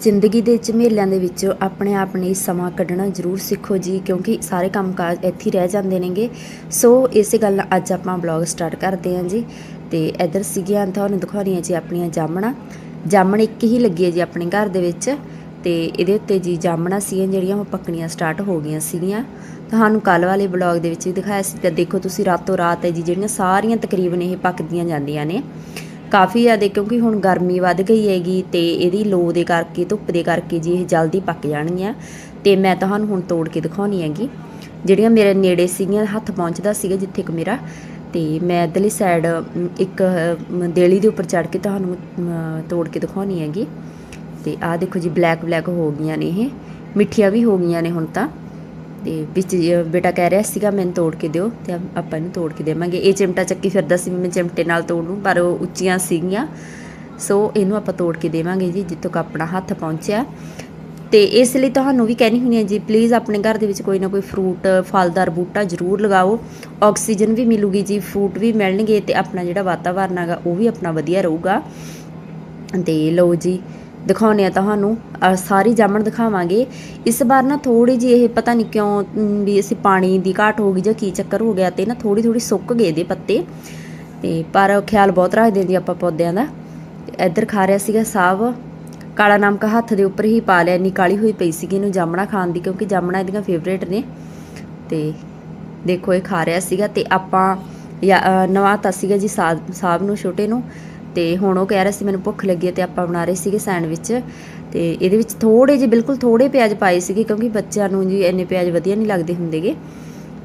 ਜ਼ਿੰਦਗੀ ਦੇ ਝਮੇਲਿਆਂ ਦੇ ਵਿੱਚੋਂ ਆਪਣੇ ਆਪ ਲਈ ਸਮਾਂ ਕੱਢਣਾ ਜ਼ਰੂਰ ਸਿੱਖੋ ਜੀ, ਕਿਉਂਕਿ ਸਾਰੇ ਕੰਮਕਾਜ ਇੱਥੇ ਰਹਿ ਜਾਂਦੇ ਨੇਗੇ। ਸੋ ਇਸੇ ਗੱਲ ਨਾਲ ਅੱਜ ਆਪਾਂ ਬਲੌਗ ਸਟਾਰਟ ਕਰਦੇ ਹਾਂ ਜੀ। ਤੇ ਇੱਧਰ ਸੀਗੀਆਂ ਤੁਹਾਨੂੰ ਦਿਖਾਉਣੀਆਂ ਜੀ ਆਪਣੀਆਂ ਜਾਮਣਾ। ਜਾਮਣ ਇੱਕ ਹੀ ਲੱਗੀ ਹੈ ਜੀ ਆਪਣੇ ਘਰ ਦੇ ਵਿੱਚ। ਤੇ ਇਹਦੇ ਉੱਤੇ ਜੀ ਜਾਮਣਾ ਸੀਗੀਆਂ ਜਿਹੜੀਆਂ, ਉਹ ਪੱਕਣੀਆਂ ਸਟਾਰਟ ਹੋ ਗਈਆਂ ਸੀਗੀਆਂ। ਤੁਹਾਨੂੰ ਕੱਲ ਵਾਲੇ ਬਲੌਗ ਦੇ ਵਿੱਚ ਵੀ ਦਿਖਾਇਆ ਸੀ। ਤਾਂ ਦੇਖੋ ਤੁਸੀਂ ਰਾਤੋਂ ਰਾਤ ਹੈ ਜੀ, ਜਿਹੜੀਆਂ ਸਾਰੀਆਂ ਤਕਰੀਬਨ ਇਹ ਪੱਕਦੀਆਂ ਜਾਂਦੀਆਂ ਨੇ। ਕਾਫੀ ਜ਼ਿਆਦਾ ਕਿਉਂਕਿ ਹੁਣ ਗਰਮੀ ਵੱਧ ਗਈ ਹੈਗੀ ਤੇ ਇਹਦੀ ਲੋ ਦੇ ਕਰਕੇ ਧੁੱਪ ਦੇ ਕਰਕੇ ਜੀ ਇਹ ਜਲਦੀ ਪੱਕ ਜਾਣਗੀਆਂ। ਤੇ ਮੈਂ ਤੁਹਾਨੂੰ ਹੁਣ ਤੋੜ ਕੇ ਦਿਖਾਉਣੀ ਹੈਗੀ। ਜਿਹੜੀਆਂ ਮੇਰੇ ਨੇੜੇ ਸੀਗੀਆਂ ਹੱਥ ਪਹੁੰਚਦਾ ਸੀਗਾ ਜਿੱਥੇ ਕਿ ਮੇਰਾ। ਤੇ ਮੈਂ ਇੱਧਰਲੀ ਸਾਈਡ ਇੱਕ ਅਮ, ਦੇਲੀ ਦੇ ਉੱਪਰ ਚੜ ਕੇ ਤੁਹਾਨੂੰ ਤੋੜ ਕੇ ਦਿਖਾਉਣੀ ਹੈਗੀ। ਤੇ ਆਹ ਦੇਖੋ ਜੀ ਬਲੈਕ ਬਲੈਕ ਹੋ ਗਈਆਂ ਨੇ ਇਹ। ਮਿੱਠੀਆਂ ਵੀ ਹੋ ਗਈਆਂ ਨੇ ਹੁਣ ਤਾਂ। ਤੇ ਵਿੱਚ ਬੇਟਾ ਕਹਿ ਰਿਹਾ ਸੀਗਾ, ਮੈਨੂੰ ਤੋੜ ਕੇ ਦਿਓ। ਤੇ ਆਪਾਂ ਇਹਨੂੰ ਤੋੜ ਕੇ ਦੇਵਾਂਗੇ। ਇਹ ਚਿਮਟਾ ਚੱਕੀ ਫਿਰਦਾ ਸੀ ਵੀ ਮੈਂ ਚਿਮਟੇ ਨਾਲ ਤੋੜ, ਪਰ ਉਹ ਉੱਚੀਆਂ ਸੀਗੀਆਂ। ਸੋ ਇਹਨੂੰ ਆਪਾਂ ਤੋੜ ਕੇ ਦੇਵਾਂਗੇ ਜੀ, ਜਿੱਥੋਂ ਤੱਕ ਆਪਣਾ ਹੱਥ ਪਹੁੰਚਿਆ। ਤੇ ਇਸ ਲਈ ਤੁਹਾਨੂੰ ਵੀ ਕਹਿਣੀ ਹੁੰਦੀ ਹੈ ਜੀ ਪਲੀਜ਼ ਆਪਣੇ ਘਰ ਦੇ ਵਿੱਚ ਕੋਈ ਨਾ ਕੋਈ ਫਰੂਟ ਫਲਦਾਰ ਬੂਟਾ ਜ਼ਰੂਰ ਲਗਾਓ। ਆਕਸੀਜਨ ਵੀ ਮਿਲੂਗੀ ਜੀ ਫਰੂਟ ਵੀ ਮਿਲਣਗੇ ਤੇ ਆਪਣਾ ਜਿਹੜਾ ਵਾਤਾਵਰਨ ਹੈਗਾ, ਉਹ ਵੀ ਆਪਣਾ ਵਧੀਆ ਰਹੂਗਾ। ਤੇ ਲਓ ਜੀ ਦਿਖਾਉਣੇ ਆ ਤੁਹਾਨੂੰ। ਸਾਰੀ ਜਾਮਣ ਦਿਖਾਵਾਂਗੇ। ਇਸ ਵਾਰ ਨਾ ਥੋੜੀ ਜੀ ਇਹ ਪਤਾ ਨਹੀਂ ਕਿਉਂ ਵੀ ਅਸੀਂ ਪਾਣੀ ਦੀ ਘਾਟ ਹੋ ਗਈ ਜਾਂ ਕੀ ਚੱਕਰ ਹੋ ਗਿਆ ਤੇ ਨਾ ਥੋੜੀ ਥੋੜੀ ਸੁੱਕ ਗਏ ਦੇ ਪੱਤੇ। ਤੇ ਪਰ ਖਿਆਲ ਬਹੁਤ ਰੱਖਦੇ ਜੀ ਆਪਾਂ ਪੌਦਿਆਂ ਦਾ। ਇੱਧਰ ਖਾ ਰਿਹਾ ਸੀਗਾ ਸਾਬ ਕਾਲਾ ਨਮਕ ਹੱਥ ਦੇ ਉੱਪਰ ਹੀ ਪਾ ਲਿਆ। ਇੰਨੀ ਕਾਲੀ ਹੋਈ ਪਈ ਸੀਗੀ ਇਹਨੂੰ ਜਾਮਣਾ ਖਾਣ ਦੀ ਕਿਉਂਕਿ ਜਾਮਣਾ ਇਹਦੀਆਂ ਫੇਵਰੇਟ ਨੇ। ਤੇ ਦੇਖੋ ਇਹ ਖਾ ਰਿਹਾ ਸੀਗਾ ਤੇ ਆਪਾਂ ਜਾਂ ਅ, ਨਵਾਤਾ ਸੀਗਾ ਜੀ ਸਾਬ ਸਾਬ ਨੂੰ ਛੋਟੇ ਨੂੰ। ਤੇ ਹੁਣ ਉਹ ਕਹਿ ਰਿਹਾ ਸੀ, ਮੈਨੂੰ ਭੁੱਖ ਲੱਗੀ ਹੈ ਤੇ ਆਪਾਂ ਬਣਾ ਰਹੇ ਸੀਗੇ ਸੈਂਡਵਿਚ। ਤੇ ਇਹਦੇ ਵਿੱਚ ਥੋੜੇ ਜਿਹੇ ਬਿਲਕੁਲ ਥੋੜੇ ਪਿਆਜ਼ ਪਾਏ ਸੀਗੇ, ਕਿਉਂਕਿ ਬੱਚਿਆਂ ਨੂੰ ਜੀ ਇੰਨੇ ਪਿਆਜ਼ ਵਧੀਆ ਨਹੀਂ ਲੱਗਦੇ ਹੁੰਦੇਗੇ।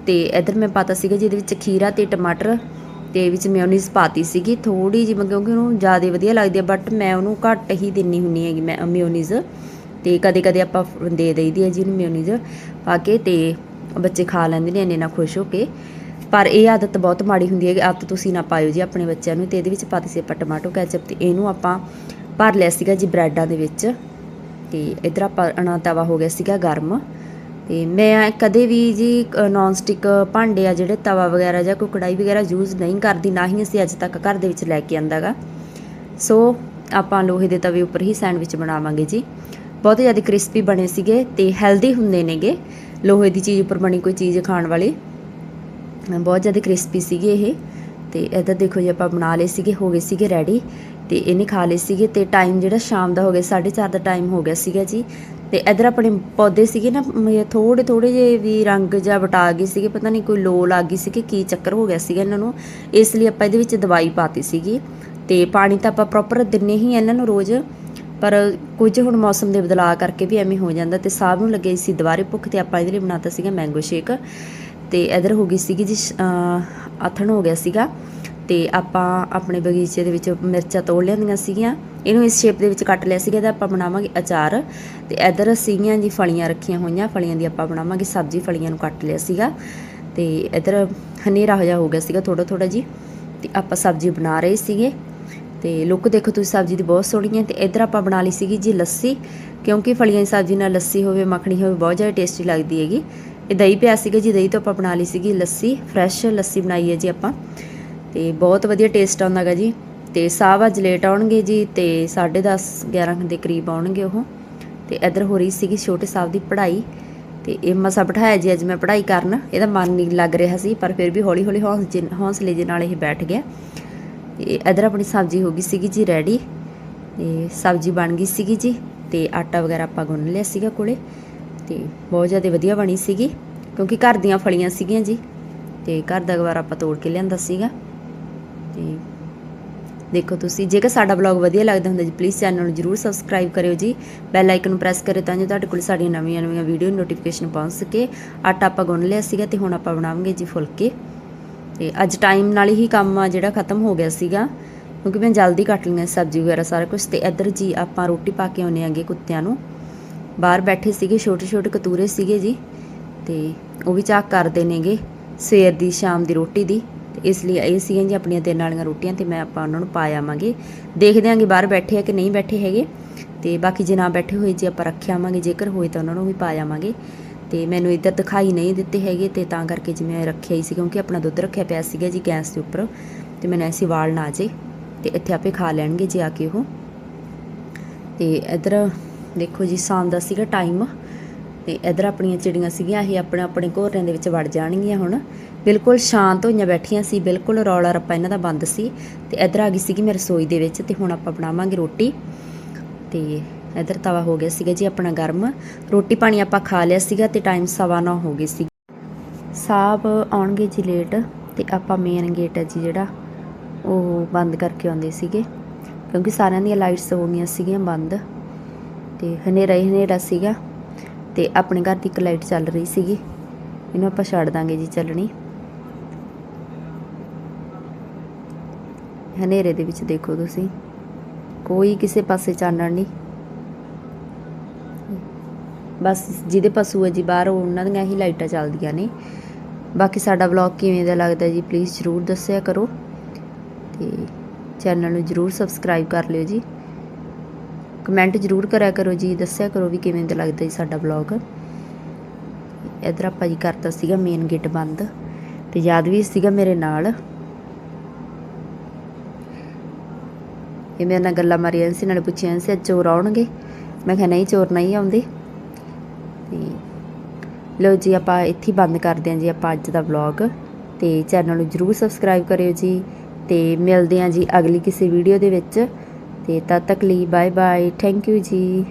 ਤੇ ਇਧਰ ਮੈਂ ਪਾਤਾ ਸੀਗਾ ਜਿਹਦੇ ਵਿੱਚ ਖੀਰਾ ਤੇ ਟਮਾਟਰ ਤੇ ਵਿੱਚ ਮਿਓਨੀਜ਼ ਪਾਤੀ ਸੀਗੀ। ਥੋੜੀ ਜਿਹੀ ਮੈਂ ਕਿਉਂਕਿ ਉਹਨੂੰ ਜ਼ਿਆਦਾ ਵਧੀਆ ਲੱਗਦੀ ਹੈ ਬਟ ਮੈਂ ਉਹਨੂੰ ਘੱਟ ਹੀ ਦਿੰਨੀ ਹੁੰਨੀ ਹੈਗੀ ਮੈਂ ਮਿਓਨੀਜ਼। ਤੇ ਕਦੇ ਕਦੇ ਆਪਾਂ ਦੇ ਦੇਈਦੀ ਹੈ ਜੀ ਉਹਨੂੰ ਮਿਓਨੀਜ਼ ਪਾ ਕੇ ਤੇ ਬੱਚੇ ਖਾ ਲੈਂਦੇ ਨੇ ਇੰਨੇ ਨਾਲ ਖੁਸ਼ ਹੋ ਕੇ। ਪਰ ਇਹ ਆਦਤ ਬਹੁਤ ਮਾੜੀ ਹੁੰਦੀ ਹੈ ਕਿ ਆਦਤ ਤੁਸੀਂ ਨਾ ਪਾਇਓ ਜੀ ਆਪਣੇ ਬੱਚਿਆਂ ਨੂੰ, ਤੇ ਇਹਦੇ ਵਿੱਚ ਪਾਤੀ ਸੀ ਆਪਾਂ ਟਮਾਟੋ ਕੈਚਅਪ ਤੇ ਇਹਨੂੰ ਆਪਾਂ ਭਰ ਲਿਆ ਸੀਗਾ ਜੀ ਬ੍ਰੈਡਾਂ ਦੇ ਵਿੱਚ। ਤੇ ਇਧਰ ਆਪਾਂ ਅਣਾ ਤਵਾ ਹੋ ਗਿਆ ਸੀਗਾ ਗਰਮ। ਤੇ ਮੈਂ ਕਦੇ ਵੀ ਜੀ ਨਾਨ ਸਟਿਕ ਭਾਂਡੇ ਆ ਜਿਹੜੇ ਤਵਾ ਵਗੈਰਾ ਜਾਂ ਕੋਈ ਕੜਾਈ ਵਗੈਰਾ ਯੂਜ਼ ਨਹੀਂ ਕਰਦੀ, ਨਾ ਹੀ ਅਸੀਂ ਅੱਜ ਤੱਕ ਘਰ ਦੇ ਵਿੱਚ ਲੈ ਕੇ ਆਂਦਾਗਾ ਸੋ ਆਪਾਂ ਲੋਹੇ ਦੇ ਤਵੇ ਉੱਪਰ ਹੀ ਸੈਂਡਵਿਚ ਬਣਾਵਾਂਗੇ ਜੀ। ਬਹੁਤ ਜ਼ਿਆਦਾ ਕ੍ਰਿਸਪੀ ਬਣੇ ਸੀਗੇ ਤੇ ਹੈਲਦੀ ਹੁੰਦੇ ਨੇਗੇ। ਲੋਹੇ ਦੀ ਚੀਜ਼ ਉੱਪਰ ਬਣੀ ਕੋਈ ਚੀਜ਼ ਖਾਣ ਵਾਲੀ। ਬਹੁਤ ਜ਼ਿਆਦਾ ਕ੍ਰਿਸਪੀ ਸੀਗੇ ਇਹ। ਤੇ ਇੱਧਰ ਦੇਖੋ ਜੀ, ਆਪਾਂ ਬਣਾ ਲਏ ਸੀਗੇ, ਹੋ ਗਏ ਸੀਗੇ ਰੈਡੀ ਤੇ ਇਹਨੇ ਖਾ ਲਏ ਸੀਗੇ ਤੇ ਟਾਈਮ ਜਿਹੜਾ ਸ਼ਾਮ ਦਾ ਹੋ ਗਿਆ 4:30 ਦਾ ਟਾਈਮ ਹੋ ਗਿਆ ਸੀਗਾ ਜੀ। ਤੇ ਇੱਧਰ ਆਪਣੇ ਪੌਦੇ ਸੀਗੇ ਨਾ ਥੋੜੇ ਥੋੜੇ ਜਿਹੇ ਵੀ ਰੰਗ ਜਾਂ ਵਟਾ ਗਏ ਸੀਗੇ। ਪਤਾ ਨਹੀਂ ਕੋਈ ਲੋ ਲੱਗ ਗਈ ਸੀ ਕਿ ਕੀ ਚੱਕਰ ਹੋ ਗਿਆ ਸੀਗਾ ਇਹਨਾਂ ਨੂੰ। ਇਸ ਲਈ ਆਪਾਂ ਇਹਦੇ ਵਿੱਚ ਦਵਾਈ ਪਾਤੀ ਸੀਗੀ। ਤੇ ਪਾਣੀ ਤਾਂ ਆਪਾਂ ਪ੍ਰੋਪਰ ਦਿੰਨੇ ਹੀ ਇਹਨਾਂ ਨੂੰ ਰੋਜ਼। ਪਰ ਕੁਝ ਹੁਣ ਮੌਸਮ ਦੇ ਬਦਲਾਅ ਕਰਕੇ ਵੀ ਐਵੇਂ ਹੋ ਜਾਂਦਾ ਤੇ ਸਾਹ ਨੂੰ ਲੱਗੇ ਸੀ। ਦੁਬਾਰੇ ਭੁੱਖ ਤੇ ਆਪਾਂ ਇਹਦੇ ਲਈ ਬਣਾਤਾ ਸੀਗਾ ਮੈਂਗੋ ਸ਼ੇਕ ਤੇ ਇਧਰ ਹੋ ਗਈ ਸੀਗੀ ਜੀ ਆਥਣ ਹੋ ਗਿਆ ਸੀਗਾ। ਤੇ ਆਪਾਂ ਆਪਣੇ ਬਗੀਚੇ ਦੇ ਵਿੱਚ ਮਿਰਚਾਂ ਤੋੜ ਲਿਆਂਦੀਆਂ ਸੀਗੀਆਂ। ਇਹਨੂੰ ਇਸ ਸ਼ੇਪ ਦੇ ਵਿੱਚ ਕੱਟ ਲਿਆ ਸੀਗਾ ਤੇ ਆਪਾਂ ਬਣਾਵਾਂਗੇ ਅਚਾਰ। ਤੇ ਇਧਰ ਸੀਗੀਆਂ ਜੀ ਫਲੀਆਂ ਰੱਖੀਆਂ ਹੋਈਆਂ। ਫਲੀਆਂ ਦੀ ਆਪਾਂ ਬਣਾਵਾਂਗੇ ਸਬਜ਼ੀ, ਫਲੀਆਂ ਨੂੰ ਕੱਟ ਲਿਆ ਸੀਗਾ। ਤੇ ਇਧਰ ਹਨੇਰਾ ਹੋਇਆ ਹੋ ਗਿਆ ਸੀਗਾ ਥੋੜਾ ਥੋੜਾ ਜੀ। ਤੇ ਆਪਾਂ ਸਬਜ਼ੀ ਬਣਾ ਰਹੇ ਸੀਗੇ। ਤੇ ਲੁੱਕ ਦੇਖੋ ਤੁਸੀਂ, ਸਬਜ਼ੀ ਦੀ ਬਹੁਤ ਸੋਹਣੀ ਹੈ। ਤੇ ਇਧਰ ਆਪਾਂ ਬਣਾ ਲਈ ਸੀਗੀ ਜੀ ਲੱਸੀ। ਕਿਉਂਕਿ ਫਲੀਆਂ ਦੀ ਸਬਜ਼ੀ ਨਾਲ ਲੱਸੀ ਹੋਵੇ, ਮੱਖਣੀ ਹੋਵੇ, ਬਹੁਤ ਜ਼ਿਆਦਾ ਟੇਸਟੀ ਲੱਗਦੀ ਹੈਗੀ। ਇਹ ਦਹੀਂ ਪਿਆ ਸੀਗਾ ਜੀ, ਦਹੀਂ ਤੋਂ ਆਪਾਂ ਬਣਾ ਲਈ ਸੀਗੀ ਲੱਸੀ ਫਰੈਸ਼ ਲੱਸੀ ਬਣਾਈ ਹੈ ਜੀ ਆਪਾਂ। ਤੇ ਬਹੁਤ ਵਧੀਆ ਟੇਸਟ ਆਉਂਦਾ ਗਾ ਜੀ। ਤੇ ਸਾਹ ਅੱਜ ਲੇਟ ਆਉਣਗੇ ਜੀ ਤੇ 10:30 11 ਦੇ ਕਰੀਬ ਆਉਣਗੇ ਉਹ। ਤੇ ਇਧਰ ਹੋ ਰਹੀ ਸੀਗੀ ਛੋਟੇ ਸਾਹਿਬ ਦੀ ਪੜ੍ਹਾਈ। ਤੇ ਇਹ ਮਸਾ ਬਿਠਾਇਆ ਜੀ ਅੱਜ ਮੈਂ ਪੜ੍ਹਾਈ ਕਰਨ। ਇਹਦਾ ਮਨ ਨਹੀਂ ਲੱਗ ਰਿਹਾ ਸੀ, ਪਰ ਫਿਰ ਵੀ ਹੌਲੀ ਹੌਲੀ ਹੌਂਸਲੇ ਹੌਂਸਲੇ ਦੇ ਨਾਲ ਇਹ ਬੈਠ ਗਿਆ। ਤੇ ਇਧਰ ਆਪਣੀ ਸਬਜ਼ੀ ਹੋ ਗਈ ਸੀਗੀ ਜੀ ਰੈਡੀ ਤੇ ਸਬਜ਼ੀ ਬਣ ਗਈ ਸੀਗੀ ਜੀ। ਤੇ ਆਟਾ ਵਗੈਰਾ ਆਪਾਂ ਗੁੰਨ ਲਿਆ ਸੀਗਾ ਕੋਲੇ। ਤੇ ਬਹੁਤ ਜ਼ਿਆਦਾ ਵਧੀਆ ਬਣੀ ਸੀਗੀ, ਕਿਉਂਕਿ ਘਰ ਦੀਆਂ ਫਲੀਆਂ ਸੀਗੀਆਂ ਜੀ, ਤੇ ਘਰ ਦਾ ਗਵਾਰਾ ਆਪਾਂ ਤੋੜ ਕੇ ਲਿਆਂਦਾ ਸੀਗਾ। ਤੇ ਦੇਖੋ ਤੁਸੀਂ, ਜੇਕਰ ਸਾਡਾ ਬਲੌਗ ਵਧੀਆ ਲੱਗਦਾ ਹੁੰਦਾ ਜੀ ਪਲੀਜ਼ ਚੈਨਲ ਨੂੰ ਜਰੂਰ ਸਬਸਕ੍ਰਾਈਬ ਕਰਿਓ ਜੀ। ਬੈਲ ਆਈਕਨ ਨੂੰ ਪ੍ਰੈਸ ਕਰਿਓ ਤਾਂ ਜੋ ਤੁਹਾਡੇ ਕੋਲ ਸਾਡੀਆਂ ਨਵੀਆਂ ਨਵੀਆਂ ਵੀਡੀਓ ਨੋਟੀਫਿਕੇਸ਼ਨ ਪਹੁੰਚ ਸਕੇ। ਆਟਾ ਆਪਾਂ ਗੁੰਨ ਲਿਆ ਸੀਗਾ ਤੇ ਹੁਣ ਆਪਾਂ ਬਣਾਵਾਂਗੇ ਜੀ ਫੁਲਕੇ। ਤੇ ਅੱਜ ਟਾਈਮ ਨਾਲ ਹੀ ਕੰਮ ਆ ਜਿਹੜਾ ਖਤਮ ਹੋ ਗਿਆ ਸੀਗਾ, ਕਿਉਂਕਿ ਮੈਂ ਜਲਦੀ ਕੱਟ ਲਈਆਂ ਸਬਜ਼ੀ ਵਗੈਰਾ ਸਾਰਾ ਕੁਝ ਤੇ ਇੱਧਰ ਜੀ ਆਪਾਂ ਰੋਟੀ ਪਾ ਕੇ ਆਉਨੇ ਆਂਗੇ ਕੁੱਤਿਆਂ ਨੂੰ। ਬਾਹਰ ਬੈਠੇ ਸੀਗੇ ਛੋਟੇ ਛੋਟੇ ਕਤੂਰੇ ਸੀਗੇ ਜੀ, ਤੇ ਉਹ ਵੀ ਚਾਕ ਕਰਦੇ ਨੇਗੇ, ਸਵੇਰ ਦੀ, ਸ਼ਾਮ ਦੀ ਰੋਟੀ ਦੀ, ਤੇ ਇਸ ਲਈ ਇਹ ਸੀਗੀਆਂ ਜੀ ਆਪਣੀਆਂ ਤਿੰਨ ਵਾਲੀਆਂ ਰੋਟੀਆਂ, ਤੇ ਮੈਂ ਆਪਾਂ ਉਹਨਾਂ ਨੂੰ ਪਾ ਆਵਾਂਗੇ। ਦੇਖਦੇ ਆਂਗੇ ਬਾਹਰ ਬੈਠੇ ਆ ਕਿ ਨਹੀਂ ਬੈਠੇ ਹੈਗੇ, ਤੇ ਬਾਕੀ ਜੇ ਨਾ ਬੈਠੇ ਹੋਏ, ਜੇ ਆਪਾਂ ਰੱਖਿਆ ਆਵਾਂਗੇ, ਜੇਕਰ ਹੋਏ ਤਾਂ ਉਹਨਾਂ ਨੂੰ ਵੀ ਪਾ ਆਵਾਂਗੇ। ਤੇ ਮੈਨੂੰ ਇੱਧਰ ਦਿਖਾਈ ਨਹੀਂ ਦਿੱਤੇ ਹੈਗੇ, ਤੇ ਤਾਂ ਕਰਕੇ ਜਿਵੇਂ ਰੱਖਿਆ ਹੀ ਸੀ, ਕਿਉਂਕਿ ਆਪਣਾ ਦੁੱਧ ਰੱਖਿਆ ਪਿਆ ਸੀਗਾ ਜੀ ਗੈਸ ਦੇ ਉੱਪਰ, ਤੇ ਮੈਨੂੰ ਐਸੀ ਵਾਲ ਨਾ ਜੇ ਤੇ ਇੱਥੇ ਆਪੇ ਖਾ ਲੈਣਗੇ ਜੇ ਆ ਕੇ ਉਹ। ਤੇ ਇੱਧਰ ਦੇਖੋ ਜੀ, ਸ਼ਾਮ ਦਾ ਸੀਗਾ ਟਾਈਮ ਤੇ ਇਧਰ ਆਪਣੀਆਂ ਚਿੜੀਆਂ ਸੀਗੀਆਂ, ਇਹ ਆਪਣੇ ਆਪਣੇ ਘੋਰਿਆਂ ਦੇ ਵਿੱਚ ਵੜ ਜਾਣਗੀਆਂ ਹੁਣ। ਬਿਲਕੁਲ ਸ਼ਾਂਤ ਹੋਈਆਂ ਬੈਠੀਆਂ ਸੀ, ਬਿਲਕੁਲ ਰੌਲਾ ਰੱਪਾ ਇਹਨਾਂ ਦਾ ਬੰਦ ਸੀ। ਤੇ ਇਧਰ ਆ ਗਈ ਸੀਗੀ ਮੈਂ ਰਸੋਈ ਦੇ ਵਿੱਚ ਤੇ ਹੁਣ ਆਪਾਂ ਬਣਾਵਾਂਗੇ ਰੋਟੀ। ਤੇ ਇਧਰ ਤਵਾ ਹੋ ਗਿਆ ਸੀਗਾ ਜੀ ਆਪਣਾ ਗਰਮ। ਰੋਟੀ ਪਾਣੀ ਆਪਾਂ ਖਾ ਲਿਆ ਸੀਗਾ ਤੇ ਟਾਈਮ ਸਵਾ ਨੌ ਹੋ ਗਏ ਸੀ। ਸਾਹਿਬ ਆਉਣਗੇ ਜੀ ਲੇਟ ਤੇ ਆਪਾਂ ਮੇਨ ਗੇਟ ਹੈ ਜੀ ਜਿਹੜਾ, ਉਹ ਬੰਦ ਕਰਕੇ ਆਉਂਦੇ ਸੀਗੇ। ਕਿਉਂਕਿ ਸਾਰਿਆਂ ਦੀਆਂ ਲਾਈਟਸ ਹੋ ਗਈਆਂ ਸੀਗੀਆਂ ਬੰਦ। ਤੇ ਹਨੇਰਾ ਹੀ ਹਨੇਰਾ ਸੀਗਾ ਤੇ ਆਪਣੇ ਘਰ ਦੀ ਇੱਕ ਲਾਈਟ ਚੱਲ ਰਹੀ ਸੀਗੀ। ਇਹਨੂੰ ਆਪਾਂ ਛੱਡ ਦਾਂਗੇ ਜੀ ਚੱਲਣੀ। ਹਨੇਰੇ ਦੇ ਵਿੱਚ ਦੇਖੋ ਤੁਸੀਂ। ਕੋਈ ਕਿਸੇ ਪਾਸੇ ਚਾਨਣ ਨਹੀਂ। ਬਸ ਜਿਹਦੇ ਪਸ਼ੂ ਹੈ ਜੀ ਬਾਹਰ, ਉਹਨਾਂ ਦੀਆਂ ਹੀ ਲਾਈਟਾਂ ਚੱਲਦੀਆਂ ਨੇ। ਬਾਕੀ ਸਾਡਾ ਵਲੌਗ ਕਿਵੇਂ ਦਾ ਲੱਗਦਾ ਜੀ ਪਲੀਜ਼ ਜਰੂਰ ਦੱਸਿਆ ਕਰੋ। ਤੇ ਚੈਨਲ ਨੂੰ ਜਰੂਰ ਸਬਸਕ੍ਰਾਈਬ ਕਰ ਲਿਓ ਜੀ। ਕਮੈਂਟ ਜਰੂਰ ਕਰਿਆ ਕਰੋ ਜੀ, ਦੱਸਿਆ ਕਰੋ ਵੀ ਕਿਵੇਂ ਦਾ ਲੱਗਦਾ ਜੀ ਸਾਡਾ ਵਲੌਗ ਇਧਰ ਆਪਾਂ ਜੀ ਕਰਤਾ ਸੀਗਾ ਮੇਨ ਗੇਟ ਬੰਦ ਤੇ ਯਾਦ ਵੀ ਸੀਗਾ ਮੇਰੇ ਨਾਲ। ਇਹ ਮੇਰੇ ਨਾਲ ਗੱਲਾਂ ਮਾਰੀਆਂ ਸੀ ਨਾਲੇ ਪੁੱਛਿਆ ਸੀ, ਅੱਜ ਚੋਰ ਆਉਣਗੇ? ਮੈਂ ਕਿਹਾ ਨਹੀਂ, ਚੋਰ ਨਹੀਂ ਆਉਂਦੇ। ਤੇ ਲੋ ਜੀ, ਆਪਾਂ ਇੱਥੇ ਬੰਦ ਕਰਦੇ ਹਾਂ ਜੀ ਆਪਾਂ ਅੱਜ ਦਾ ਵਲੌਗ ਤੇ ਚੈਨਲ ਨੂੰ ਜਰੂਰ ਸਬਸਕ੍ਰਾਈਬ ਕਰਿਓ ਜੀ। ਤੇ ਮਿਲਦੇ ਹਾਂ ਜੀ ਅਗਲੀ ਕਿਸੇ ਵੀਡੀਓ ਦੇ ਵਿੱਚ। ਤੇ ਤਦ ਤੱਕ ਲਈ ਬਾਏ ਬਾਏ ਥੈਂਕ ਯੂ ਜੀ.